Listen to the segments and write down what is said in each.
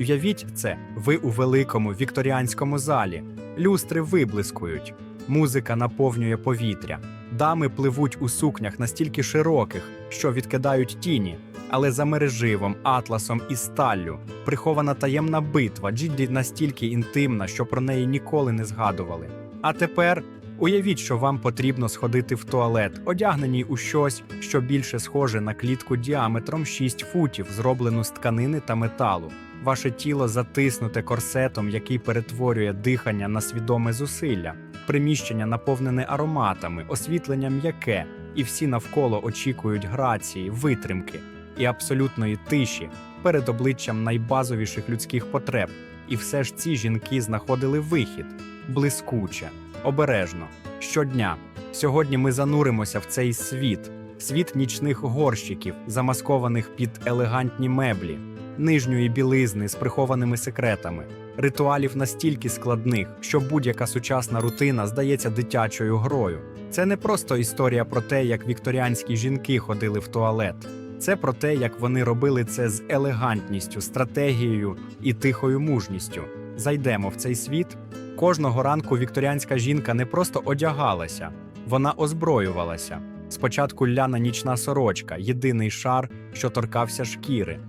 Уявіть це, ви у великому вікторіанському залі. Люстри виблискують, музика наповнює повітря. Дами пливуть у сукнях настільки широких, що відкидають тіні, але за мереживом, атласом і сталлю прихована таємна битва, Джідді настільки інтимна, що про неї ніколи не згадували. А тепер уявіть, що вам потрібно сходити в туалет, одягнені у щось, що більше схоже на клітку діаметром 6 футів, зроблену з тканини та металу. Ваше тіло затиснуте корсетом, який перетворює дихання на свідоме зусилля, приміщення наповнене ароматами, освітлення м'яке, і всі навколо очікують грації, витримки і абсолютної тиші перед обличчям найбазовіших людських потреб. І все ж ці жінки знаходили вихід блискуче, обережно, щодня. Сьогодні ми зануримося в цей світ, світ нічних горщиків, замаскованих під елегантні меблі, нижньої білизни з прихованими секретами, ритуалів настільки складних, що будь-яка сучасна рутина здається дитячою грою. Це не просто історія про те, як вікторіанські жінки ходили в туалет. Це про те, як вони робили це з елегантністю, стратегією і тихою мужністю. Зайдемо в цей світ. Кожного ранку вікторіанська жінка не просто одягалася, вона озброювалася. Спочатку ляна нічна сорочка, єдиний шар, що торкався шкіри.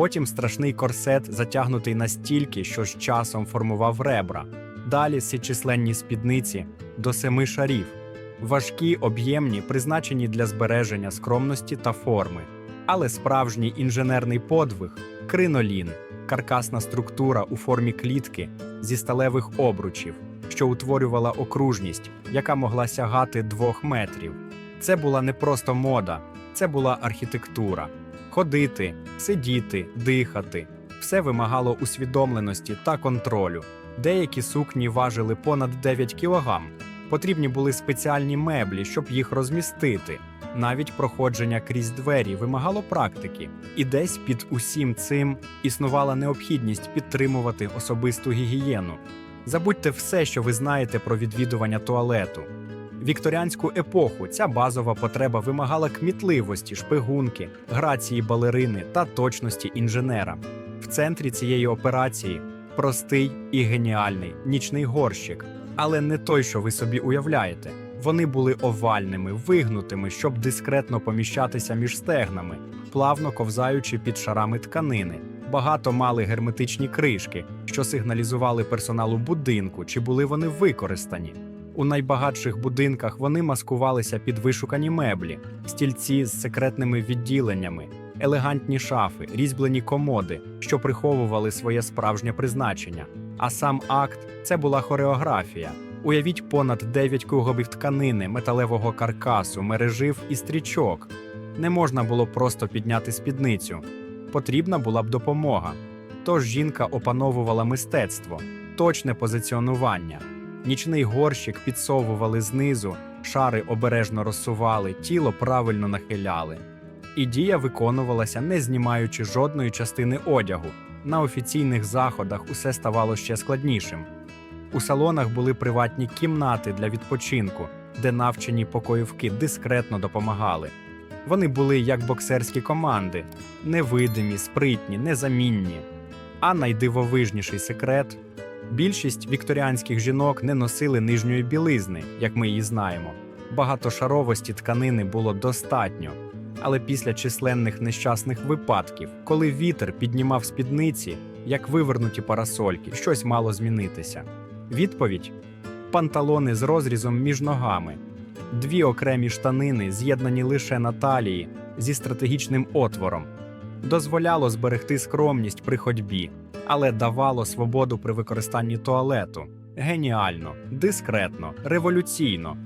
Потім страшний корсет, затягнутий настільки, що з часом формував ребра. Далі численні спідниці до семи шарів, важкі, об'ємні, призначені для збереження скромності та форми. Але справжній інженерний подвиг кринолін, каркасна структура у формі клітки зі сталевих обручів, що утворювала окружність, яка могла сягати двох метрів. Це була не просто мода, це була архітектура. Ходити, сидіти, дихати все вимагало усвідомленості та контролю. Деякі сукні важили понад 9 кілограм. Потрібні були спеціальні меблі, щоб їх розмістити. Навіть проходження крізь двері вимагало практики, і десь під усім цим існувала необхідність підтримувати особисту гігієну. Забудьте все, що ви знаєте про відвідування туалету. Вікторіанську епоху ця базова потреба вимагала кмітливості, шпигунки, грації балерини та точності інженера. В центрі цієї операції простий і геніальний нічний горщик, але не той, що ви собі уявляєте. Вони були овальними, вигнутими, щоб дискретно поміщатися між стегнами, плавно ковзаючи під шарами тканини. Багато мали герметичні кришки, що сигналізували персоналу будинку, чи були вони використані. У найбагатших будинках вони маскувалися під вишукані меблі, стільці з секретними відділеннями, елегантні шафи, різьблені комоди, що приховували своє справжнє призначення. А сам акт це була хореографія. Уявіть понад 9 кругових тканини, металевого каркасу, мережив і стрічок. Не можна було просто підняти спідницю. Потрібна була б допомога. Тож жінка опановувала мистецтво, точне позиціонування. Нічний горщик підсовували знизу, шари обережно розсували, тіло правильно нахиляли. І дія виконувалася, не знімаючи жодної частини одягу. На офіційних заходах усе ставало ще складнішим. У салонах були приватні кімнати для відпочинку, де навчені покоївки дискретно допомагали. Вони були як боксерські команди, невидимі, спритні, незамінні. А найдивовижніший секрет більшість вікторіанських жінок не носили нижньої білизни, як ми її знаємо. Багатошаровості тканини було достатньо. Але після численних нещасних випадків, коли вітер піднімав спідниці, як вивернуті парасольки, щось мало змінитися. Відповідь панталони з розрізом між ногами, дві окремі штанини, з'єднані лише на талії зі стратегічним отвором, дозволяло зберегти скромність при ходьбі, але давало свободу при використанні туалету. Геніально, дискретно, революційно.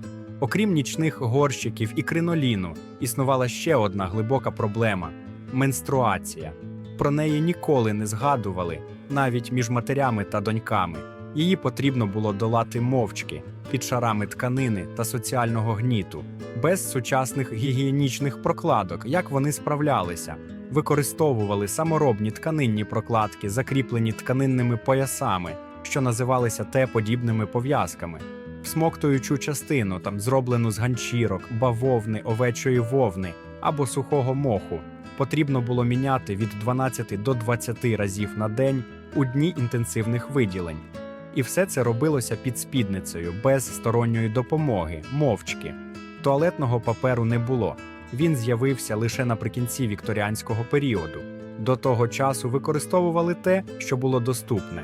Окрім нічних горщиків і криноліну, існувала ще одна глибока проблема менструація. Про неї ніколи не згадували, навіть між матерями та доньками. Її потрібно було долати мовчки під шарами тканини та соціального гніту, без сучасних гігієнічних прокладок, як вони справлялися, використовували саморобні тканинні прокладки, закріплені тканинними поясами, що називалися те-подібними пов'язками, всмоктуючу частину, там зроблену з ганчірок, бавовни, овечої вовни або сухого моху. Потрібно було міняти від 12 до 20 разів на день у дні інтенсивних виділень. І все це робилося під спідницею, без сторонньої допомоги, мовчки. Туалетного паперу не було. Він з'явився лише наприкінці вікторіанського періоду. До того часу використовували те, що було доступне: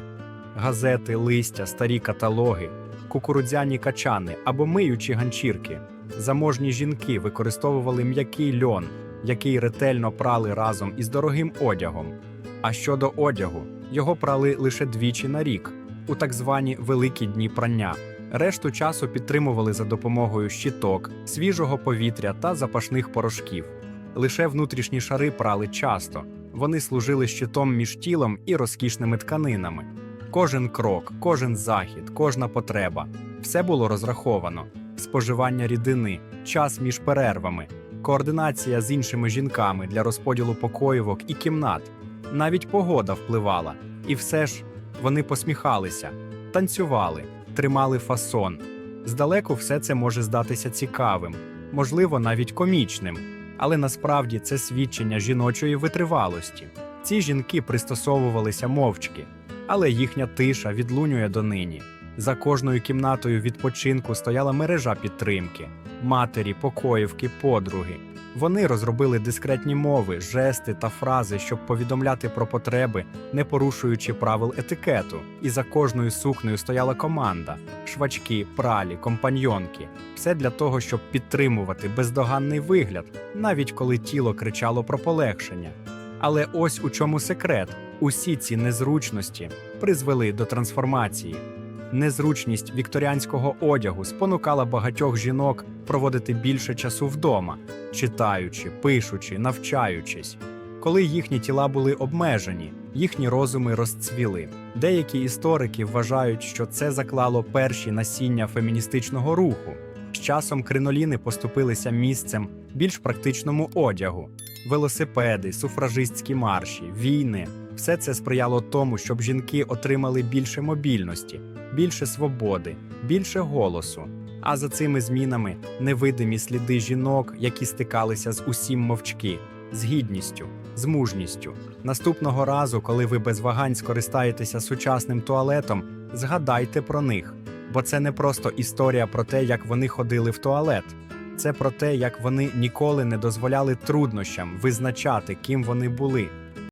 газети, листя, старі каталоги, кукурудзяні качани або миючі ганчірки. Заможні жінки використовували м'який льон, який ретельно прали разом із дорогим одягом. А щодо одягу, його прали лише двічі на рік, у так звані великі дні прання. Решту часу підтримували за допомогою щиток, свіжого повітря та запашних порошків. Лише внутрішні шари прали часто. Вони служили щитом між тілом і розкішними тканинами. Кожен крок, кожен захід, кожна потреба все було розраховано: споживання рідини, час між перервами, координація з іншими жінками для розподілу покоївок і кімнат. Навіть погода впливала, і все ж вони посміхалися, танцювали, тримали фасон. Здалеку все це може здатися цікавим, можливо, навіть комічним, але насправді це свідчення жіночої витривалості. Ці жінки пристосовувалися мовчки, але їхня тиша відлунює донині. За кожною кімнатою відпочинку стояла мережа підтримки, матері, покоївки, подруги. Вони розробили дискретні мови, жести та фрази, щоб повідомляти про потреби, не порушуючи правил етикету. І за кожною сукнею стояла команда: швачки, пралі, компаньйонки. Все для того, щоб підтримувати бездоганний вигляд, навіть коли тіло кричало про полегшення. Але ось у чому секрет: усі ці незручності призвели до трансформації. Незручність вікторіанського одягу спонукала багатьох жінок проводити більше часу вдома, читаючи, пишучи, навчаючись. Коли їхні тіла були обмежені, їхні розуми розцвіли. Деякі історики вважають, що це заклало перші насіння феміністичного руху. З часом криноліни поступилися місцем більш практичному одягу, велосипеди, суфражистські марші, війни. Все це сприяло тому, щоб жінки отримали більше мобільності, більше свободи, більше голосу. А за цими змінами невидимі сліди жінок, які стикалися з усім мовчки, з гідністю, з мужністю. Наступного разу, коли ви без вагань скористаєтеся сучасним туалетом, згадайте про них, бо це не просто історія про те, як вони ходили в туалет. Це про те, як вони ніколи не дозволяли труднощам визначати, ким вони були.